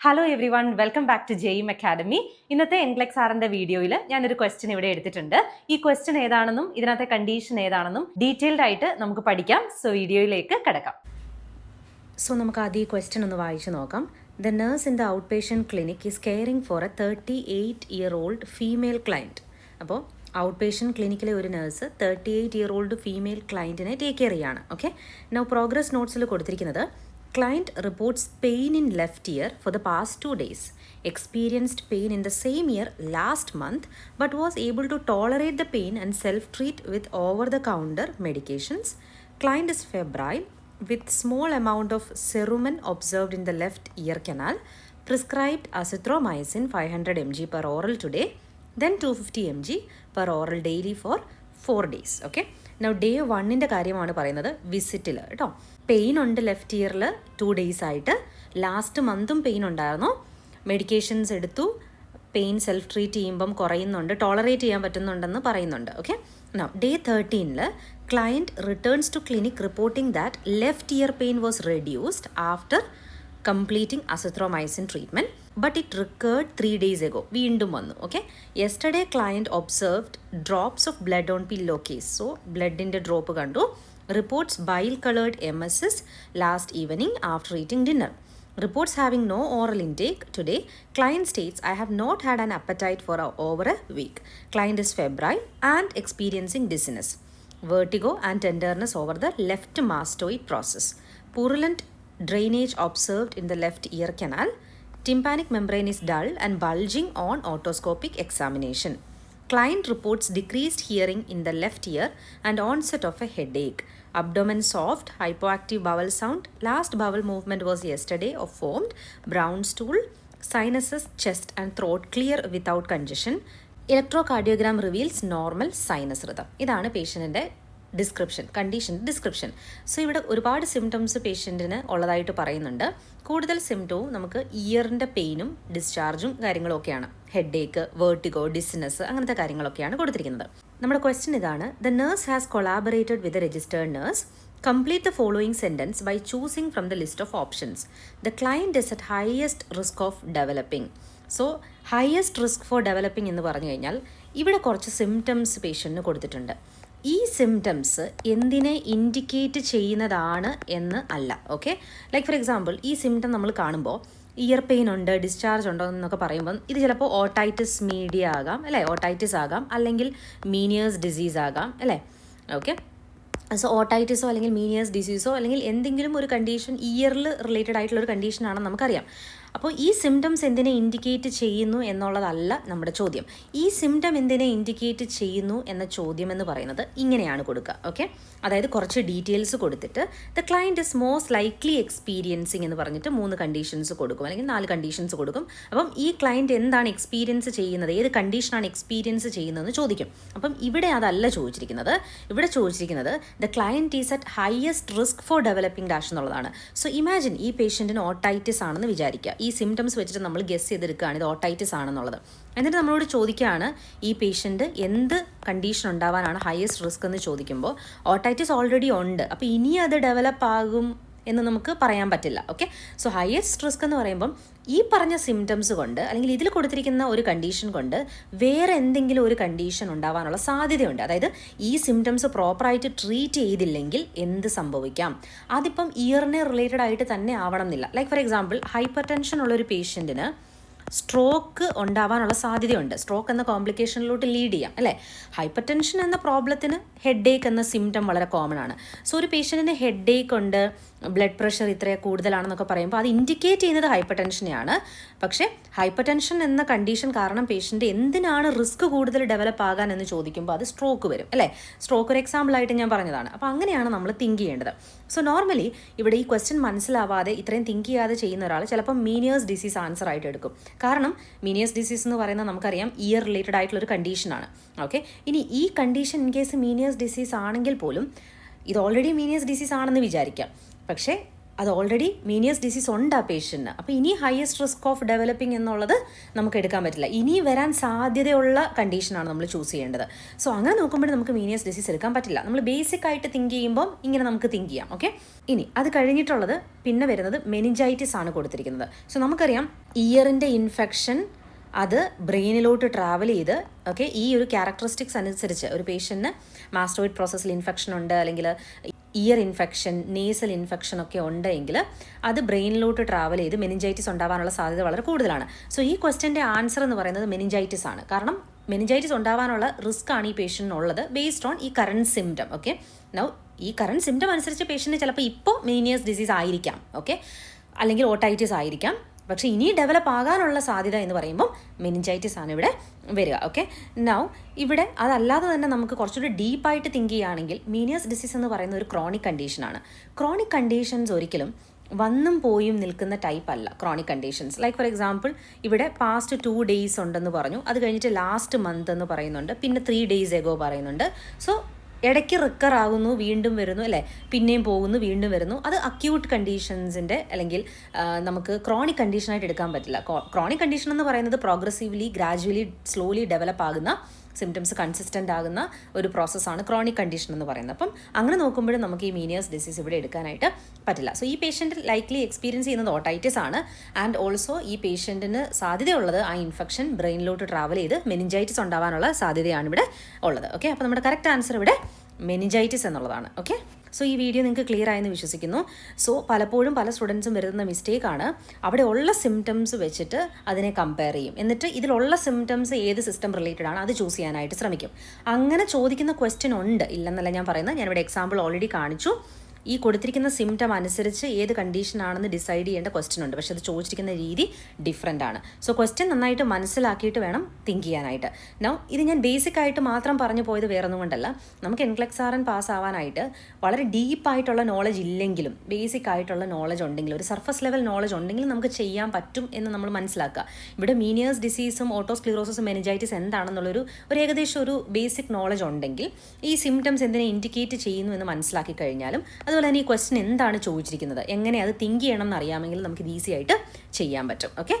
Hello everyone welcome back to ജെയിം academy ഇന്നത്തെ എൻഗ്ലെക് സാറിന്റെ വീഡിയോയിൽ ഞാനൊരു ക്വസ്റ്റ്യൻ ഇവിടെ എടുത്തിട്ടുണ്ട്. ഈ ക്വസ്റ്റ്യൻ ഏതാണെന്നും ഇതിനകത്തെ കണ്ടീഷൻ ഏതാണെന്നും ഡീറ്റെയിൽഡ് ആയിട്ട് നമുക്ക് പഠിക്കാം. സോ വീഡിയോയിലേക്ക് കിടക്കാം. സോ നമുക്ക് ആദ്യം ഈ ക്വസ്റ്റ്യൻ ഒന്ന് വായിച്ചു നോക്കാം. The nurse in the out patient clinic is caring for a thirty eight year old female client അപ്പോൾ ഔട്ട് പേഷ്യന്റ് ക്ലിനിക്കിലെ ഒരു nurse thirty eight year old female ക്ലയന്റിനെ take care ചെയ്യാണ് ഓക്കെ നോ പ്രോഗ്രസ് നോട്ട്സിൽ കൊടുത്തിരിക്കുന്നത് Client reports pain in left ear for the past two days. Experienced pain in the same ear last month but was able to tolerate the pain and self treat with over the counter medications. Client is febrile with small amount of cerumen observed in the left ear canal. Prescribed azithromycin 500 mg per oral today, then 250 mg per oral daily for 4 days. Okay. Now day വണ്ണിന്റെ കാര്യമാണ് പറയുന്നത് വിസിറ്റിൽ കേട്ടോ. Pain ഉണ്ട് left ഇയറിൽ two days ആയിട്ട്. Last മന്തും pain ഉണ്ടായിരുന്നു. മെഡിക്കേഷൻസ് എടുത്തു. പെയിൻ സെൽഫ് ട്രീറ്റ് ചെയ്യുമ്പം കുറയുന്നുണ്ട്. ടോളറേറ്റ് ചെയ്യാൻ പറ്റുന്നുണ്ടെന്ന് പറയുന്നുണ്ട്. Okay now day തേർട്ടീനിൽ client returns to clinic reporting that left ear pain was reduced after completing azithromycin treatment but it recurred three days ago വീണ്ടും വന്നു okay yesterday client observed drops of blood on pillow case so ബ്ലഡിന്റെ drop കണ്ടു reports bile coloured emesis last evening after eating dinner having no oral intake today, client states I have not had an appetite for a, over a week. Client is febrile and experiencing dizziness, vertigo and tenderness over the left mastoid process. Purulent drainage observed in the left ear canal. Tympanic membrane is dull and bulging on otoscopic examination. Client reports decreased hearing in the left ear and onset of a headache. Abdomen soft, hypoactive bowel sound. Last bowel movement was yesterday or formed. Brown stool, sinuses, chest and throat clear without congestion. Electrocardiogram reveals normal sinus rhythm. ഇതാണ് പേഷ്യന്റിന്റെ description condition description so ഇവിടെ ഒരുപാട് symptoms പേഷ്യന്റിന് ഉള്ളതായിട്ട് പറയുന്നുണ്ട്. കൂടുതൽ സിംറ്റവും നമുക്ക് ഇയറിന്റെ പെയിനും ഡിസ്ചാർജും കാര്യങ്ങളൊക്കെയാണ്. Head ഏക്ക് vertigo ഡിസ്നസ് അങ്ങനത്തെ കാര്യങ്ങളൊക്കെയാണ് കൊടുത്തിരിക്കുന്നത്. നമ്മുടെ ക്വസ്റ്റ്യൻ ഇതാണ് the nurse has collaborated with registered nurse Complete the following sentence by choosing from the list of options. The client is at highest risk of developing. So highest risk for developing എന്ന് പറഞ്ഞു കഴിഞ്ഞാൽ ഇവിടെ കുറച്ച് symptoms പേഷ്യന്റിന് കൊടുത്തിട്ടുണ്ട്. ഈ symptoms എന്തിനെ indicate ചെയ്യുന്നതാണ് എന്ന് അല്ല ഓക്കെ ലൈക്ക് ഫോർ എക്സാമ്പിൾ ഈ സിംറ്റം നമ്മൾ കാണുമ്പോൾ ഇയർ പെയിൻ ഉണ്ട് ഡിസ്ചാർജ് ഉണ്ടോ എന്നൊക്കെ പറയുമ്പം ഇത് ചിലപ്പോൾ ഓട്ടൈറ്റിസ് മീഡിയ ആകാം അല്ലേ? ഓട്ടൈറ്റിസ് ആകാം അല്ലെങ്കിൽ മീനിയേഴ്സ് ഡിസീസ് ആകാം അല്ലേ? ഓക്കെ സോ ഓട്ടൈറ്റിസോ അല്ലെങ്കിൽ മീനിയേഴ്സ് ഡിസീസോ അല്ലെങ്കിൽ എന്തെങ്കിലും ഒരു കണ്ടീഷൻ ഇയറിൽ റിലേറ്റഡ് ആയിട്ടുള്ള ഒരു കണ്ടീഷനാണെന്ന് നമുക്കറിയാം. അപ്പോൾ ഈ സിംറ്റംസ് എന്തിനെ ഇൻഡിക്കേറ്റ് ചെയ്യുന്നു എന്നുള്ളതല്ല നമ്മുടെ ചോദ്യം. ഈ സിംറ്റം എന്തിനെ ഇൻഡിക്കേറ്റ് ചെയ്യുന്നു എന്ന ചോദ്യം എന്ന് പറയുന്നത് ഇങ്ങനെയാണ് കൊടുക്കുക ഓക്കെ അതായത് കുറച്ച് ഡീറ്റെയിൽസ് കൊടുത്തിട്ട് the client is most likely experiencing എന്ന് പറഞ്ഞിട്ട് മൂന്ന് കണ്ടീഷൻസ് കൊടുക്കും അല്ലെങ്കിൽ നാല് കണ്ടീഷൻസ് കൊടുക്കും. അപ്പം ഈ ക്ലയന്റ് എന്താണ് എക്സ്പീരിയൻസ് ചെയ്യുന്നത് ഏത് കണ്ടീഷനാണ് എക്സ്പീരിയൻസ് ചെയ്യുന്നതെന്ന് ചോദിക്കും. അപ്പം ഇവിടെ അതല്ല ചോദിച്ചിരിക്കുന്നത്. ഇവിടെ ചോദിച്ചിരിക്കുന്നത് the client is at highest risk for developing dash എന്നുള്ളതാണ്. സോ ഇമാജിൻ ഈ പേഷ്യന്റിന് ഓട്ടൈറ്റിസ് ആണെന്ന് വിചാരിക്കുക. ഈ സിംറ്റംസ് വെച്ചിട്ട് നമ്മൾ ഗസ് ചെയ്തെടുക്കുകയാണ്. ഇത് ഓട്ടൈറ്റിസ് ആണെന്നുള്ളത്. എന്നിട്ട് നമ്മളോട് ചോദിക്കുകയാണ് ഈ പേഷ്യന്റ് എന്ത് കണ്ടീഷൻ ഉണ്ടാവാനാണ് ഹയസ്റ്റ് റിസ്ക് എന്ന് ചോദിക്കുമ്പോൾ ഓട്ടൈറ്റിസ് ഓൾറെഡി ഉണ്ട്. അപ്പോൾ ഇനി അത് ഡെവലപ്പ് ആകും എന്ന് നമുക്ക് പറയാൻ പറ്റില്ല ഓക്കെ സോ ഹയസ്റ്റ് റിസ്ക് എന്ന് പറയുമ്പം ഈ പറഞ്ഞ സിംറ്റംസ് കൊണ്ട് അല്ലെങ്കിൽ ഇതിൽ കൊടുത്തിരിക്കുന്ന ഒരു കണ്ടീഷൻ കൊണ്ട് വേറെ എന്തെങ്കിലും ഒരു കണ്ടീഷൻ ഉണ്ടാവാനുള്ള സാധ്യതയുണ്ട്. അതായത് ഈ സിംറ്റംസ് പ്രോപ്പറായിട്ട് ട്രീറ്റ് ചെയ്തില്ലെങ്കിൽ എന്ത് സംഭവിക്കാം? അതിപ്പം ഇയറിനെ റിലേറ്റഡ് ആയിട്ട് തന്നെ ആവണം എന്നില്ല. Like for example hypertension ഉള്ളൊരു പേഷ്യന്റിന് സ്ട്രോക്ക് ഉണ്ടാവാനുള്ള സാധ്യതയുണ്ട്. സ്ട്രോക്ക് എന്ന കോംപ്ലിക്കേഷനിലോട്ട് ലീഡ് ചെയ്യാം അല്ലേ? ഹൈപ്പർ ടെൻഷൻ എന്ന പ്രോബ്ലത്തിന് ഹെഡ് ഏക്ക് എന്ന സിംറ്റം വളരെ കോമൺ ആണ്. സോ ഒരു പേഷ്യന്റിന് ഹെഡ് ഏക്ക് ഉണ്ട് ബ്ലഡ് പ്രഷർ ഇത്ര കൂടുതലാണെന്നൊക്കെ പറയുമ്പോൾ അത് ഇൻഡിക്കേറ്റ് ചെയ്യുന്നത് ഹൈപ്പർ ടെൻഷനെയാണ് പക്ഷേ ഹൈപ്പർ ടെൻഷൻ എന്ന കണ്ടീഷൻ കാരണം പേഷ്യന്റ് എന്തിനാണ് റിസ്ക് കൂടുതൽ ഡെവലപ്പ് ആകാൻ എന്ന് ചോദിക്കുമ്പോൾ അത് സ്ട്രോക്ക് വരും അല്ലേ? സ്ട്രോക്ക് ഒരു എക്സാമ്പിൾ ആയിട്ട് ഞാൻ പറഞ്ഞതാണ്. അപ്പോൾ അങ്ങനെയാണ് നമ്മൾ തിങ്ക് ചെയ്യേണ്ടത്. സോ നോർമലി ഇവിടെ ഈ ക്വസ്റ്റ്യൻ മനസ്സിലാവാതെ ഇത്രയും തിങ്ക് ചെയ്യാതെ ചെയ്യുന്ന ഒരാൾ ചിലപ്പോൾ മീനിയേഴ്സ് ഡിസീസ് ആൻസർ ആയിട്ട് എടുക്കും. കാരണം മീനിയസ് ഡിസീസ് എന്ന് പറയുന്നത് നമുക്കറിയാം ഇയർ റിലേറ്റഡ് ആയിട്ടുള്ള ഒരു കണ്ടീഷനാണ് ഓക്കെ ഇനി ഈ condition in case Meniere's disease ആണെങ്കിൽ പോലും ഇത് ഓൾറെഡി മീനിയസ് ഡിസീസ് ആണെന്ന് വിചാരിക്കാം. പക്ഷേ അത് ഓൾറെഡി മീനിയസ് ഡിസീസ് ഉണ്ട് ആ പേഷ്യന്റിന് അപ്പോൾ ഇനി ഹയസ്റ്റ് റിസ്ക് ഓഫ് ഡെവലപ്പിംഗ് എന്നുള്ളത് നമുക്ക് എടുക്കാൻ പറ്റില്ല. ഇനി വരാൻ സാധ്യതയുള്ള കണ്ടീഷനാണ് നമ്മൾ ചൂസ് ചെയ്യേണ്ടത്. സോ അങ്ങനെ നോക്കുമ്പോൾ നമുക്ക് മീനിയസ് ഡിസീസ് എടുക്കാൻ പറ്റില്ല. നമ്മൾ ബേസിക് ആയിട്ട് തിങ്ക് ചെയ്യുമ്പോൾ ഇങ്ങനെ നമുക്ക് തിങ്ക് ചെയ്യാം ഓക്കെ ഇനി അത് കഴിഞ്ഞിട്ടുള്ളത് പിന്നെ വരുന്നത് മെനിഞ്ചൈറ്റിസ് ആണ് കൊടുത്തിരിക്കുന്നത്. സോ നമുക്കറിയാം ഇയറിന്റെ ഇൻഫെക്ഷൻ അത് ബ്രെയിനിലോട്ട് ട്രാവൽ ചെയ്ത് ഓക്കെ ഈ ഒരു ക്യാരക്ടറിസ്റ്റിക്സ് അനുസരിച്ച് ഒരു പേഷ്യന്റിന് മാസ്റ്റോയിഡ് പ്രോസസ്സിൽ ഇൻഫെക്ഷൻ ഉണ്ട് അല്ലെങ്കിൽ ഇയർ ഇൻഫെക്ഷൻ നേസൽ ഇൻഫെക്ഷൻ ഒക്കെ ഉണ്ടെങ്കിൽ അത് ബ്രെയിനിലോട്ട് ട്രാവൽ ചെയ്ത് മെനിഞ്ചൈറ്റിസ് ഉണ്ടാവാനുള്ള സാധ്യത വളരെ കൂടുതലാണ്. സോ ഈ ക്വസ്റ്റ്യന്റെ ആൻസർ എന്ന് പറയുന്നത് മെനിഞ്ചൈറ്റിസ് ആണ്. കാരണം മെനിഞ്ചൈറ്റിസ് ഉണ്ടാവാനുള്ള റിസ്ക് ആണ് ഈ പേഷ്യന്റിനുള്ളത് ബേസ്ഡ് ഓൺ ഈ കറണ്ട് സിംറ്റം ഓക്കെ നൗ ഈ കറണ്ട് സിംറ്റം അനുസരിച്ച് പേഷ്യന്റ് ചിലപ്പോൾ ഇപ്പോൾ മീനിയസ് ഡിസീസ് ആയിരിക്കാം ഓക്കെ അല്ലെങ്കിൽ ഓട്ടൈറ്റിസ് ആയിരിക്കാം. പക്ഷേ ഇനി ഡെവലപ്പ് ആകാനുള്ള സാധ്യത എന്ന് പറയുമ്പോൾ മെനിഞ്ചൈറ്റിസ് ആണ് ഇവിടെ വരിക ഓക്കെ നൗ ഇവിടെ അതല്ലാതെ തന്നെ നമുക്ക് കുറച്ചുകൂടി ഡീപ്പായിട്ട് തിങ്ക് ചെയ്യുകയാണെങ്കിൽ മീനിയസ് ഡിസീസ് എന്ന് പറയുന്ന ഒരു ക്രോണിക് കണ്ടീഷനാണ് ക്രോണിക് കണ്ടീഷൻസ് ഒരിക്കലും വന്നും പോയും നിൽക്കുന്ന ടൈപ്പ് അല്ല chronic conditions like for example ഇവിടെ പാസ്റ്റ് ടു ഡേയ്സ് ഉണ്ടെന്ന് പറഞ്ഞു. അത് കഴിഞ്ഞിട്ട് ലാസ്റ്റ് മന്ത് എന്ന് പറയുന്നുണ്ട്. പിന്നെ ത്രീ ഡേയ്സ് എഗോ പറയുന്നുണ്ട്. സോ ഇടയ്ക്ക് റിക്കർ ആകുന്നു വീണ്ടും വരുന്നു അല്ലേ? പിന്നെയും പോകുന്നു വീണ്ടും വരുന്നു. അത് അക്യൂട്ട് കണ്ടീഷൻസിന്റെ അല്ലെങ്കിൽ നമുക്ക് ക്രോണിക് കണ്ടീഷനായിട്ട് എടുക്കാൻ പറ്റില്ല. ക്രോണിക് കണ്ടീഷൻ എന്ന് പറയുന്നത് പ്രോഗ്രസീവ്ലി ഗ്രാജുവലി സ്ലോലി ഡെവലപ്പ് ആകുന്ന സിംറ്റംസ് കൺസിസ്റ്റന്റ് ആകുന്ന ഒരു പ്രോസസ്സാണ് ക്രോണിക് കണ്ടീഷൻ എന്ന് പറയുന്നത്. അപ്പം അങ്ങനെ നോക്കുമ്പോഴും നമുക്ക് ഈ മീനിയേഴ്സ് ഡിസീസ് ഇവിടെ എടുക്കാനായിട്ട് പറ്റില്ല. സോ ഈ പേഷ്യന്റ് ലൈക്ലി എക്സ്പീരിയൻസ് ചെയ്യുന്നത് ഓട്ടൈറ്റിസ് ആണ്. ആൻഡ് ഓൾസോ ഈ പേഷ്യന്റിന് സാധ്യതയുള്ളത് ആ ഇൻഫെക്ഷൻ ബ്രെയിനിലോട്ട് ട്രാവൽ ചെയ്ത് മെനിഞ്ചൈറ്റിസ് ഉണ്ടാവാനുള്ള സാധ്യതയാണ് ഇവിടെ ഉള്ളത്. ഓക്കെ അപ്പോൾ നമ്മുടെ കറക്റ്റ് ആൻസർ ഇവിടെ മെനിഞ്ചൈറ്റിസ് എന്നുള്ളതാണ്. ഓക്കെ സോ ഈ വീഡിയോ നിങ്ങൾക്ക് ക്ലിയർ ആയെന്ന് വിശ്വസിക്കുന്നു. സോ പലപ്പോഴും പല സ്റ്റുഡൻസും വരുന്ന മിസ്റ്റേക്കാണ് അവിടെ ഉള്ള സിംറ്റംസ് വെച്ചിട്ട് അതിനെ കമ്പയർ ചെയ്യും. എന്നിട്ട് ഇതിലുള്ള സിംറ്റംസ് ഏത് സിസ്റ്റം റിലേറ്റഡ് ആണ് അത് ചൂസ് ചെയ്യാനായിട്ട് ശ്രമിക്കും. അങ്ങനെ ചോദിക്കുന്ന ക്വസ്റ്റ്യൻ ഉണ്ട്. ഇല്ലെന്നല്ല ഞാൻ പറയുന്നത്. ഞാനിവിടെ എക്സാമ്പിൾ ഓൾറെഡി കാണിച്ചു. ഈ കൊടുത്തിരിക്കുന്ന സിംറ്റം അനുസരിച്ച് ഏത് കണ്ടീഷൻ ആണെന്ന് ഡിസൈഡ് ചെയ്യേണ്ട ക്വസ്റ്റ്യൻ ഉണ്ട്. പക്ഷെ അത് ചോദിച്ചിരിക്കുന്ന രീതി ഡിഫറെന്റ് ആണ്. സോ ക്വസ്റ്റ്യൻ നന്നായിട്ട് മനസ്സിലാക്കിയിട്ട് വേണം തിങ്ക് ചെയ്യാനായിട്ട്. നോ ഇത് ഞാൻ ബേസിക് ആയിട്ട് മാത്രം പറഞ്ഞു പോയത് വേറൊന്നും കൊണ്ടല്ല. നമുക്ക് എൻക്ലക്സ് ആർ എൻ പാസ് ആവാനായിട്ട് വളരെ ഡീപ്പായിട്ടുള്ള നോളജ് ഇല്ലെങ്കിലും ബേസിക് ആയിട്ടുള്ള നോളജ് ഉണ്ടെങ്കിലും ഒരു സർഫസ് ലെവൽ നോളജ് ഉണ്ടെങ്കിലും നമുക്ക് ചെയ്യാൻ പറ്റും എന്ന് നമ്മൾ മനസ്സിലാക്കുക. ഇവിടെ മീനിയേഴ്സ് ഡിസീസും ഓട്ടോസ്ക്ലിറോസിസും മെനിജൈറ്റിസ് എന്താണെന്നുള്ളൊരു ഒരു ഏകദേശം ഒരു ബേസിക് നോളജ് ഉണ്ടെങ്കിൽ ഈ സിംറ്റംസ് എന്തിനെ ഇൻഡിക്കേറ്റ് ചെയ്യുന്നു എന്ന് മനസ്സിലാക്കി കഴിഞ്ഞാലും അതുപോലെ തന്നെ ഈ ക്വസ്റ്റ്യൻ എന്താണ് ചോദിച്ചിരിക്കുന്നത്? എങ്ങനെ അത് തിങ്ക് ചെയ്യണം എന്ന് അറിയാമെങ്കിൽ നമുക്ക് ഇത് ഈസി ആയിട്ട് ചെയ്യാൻ പറ്റും. ഓക്കെ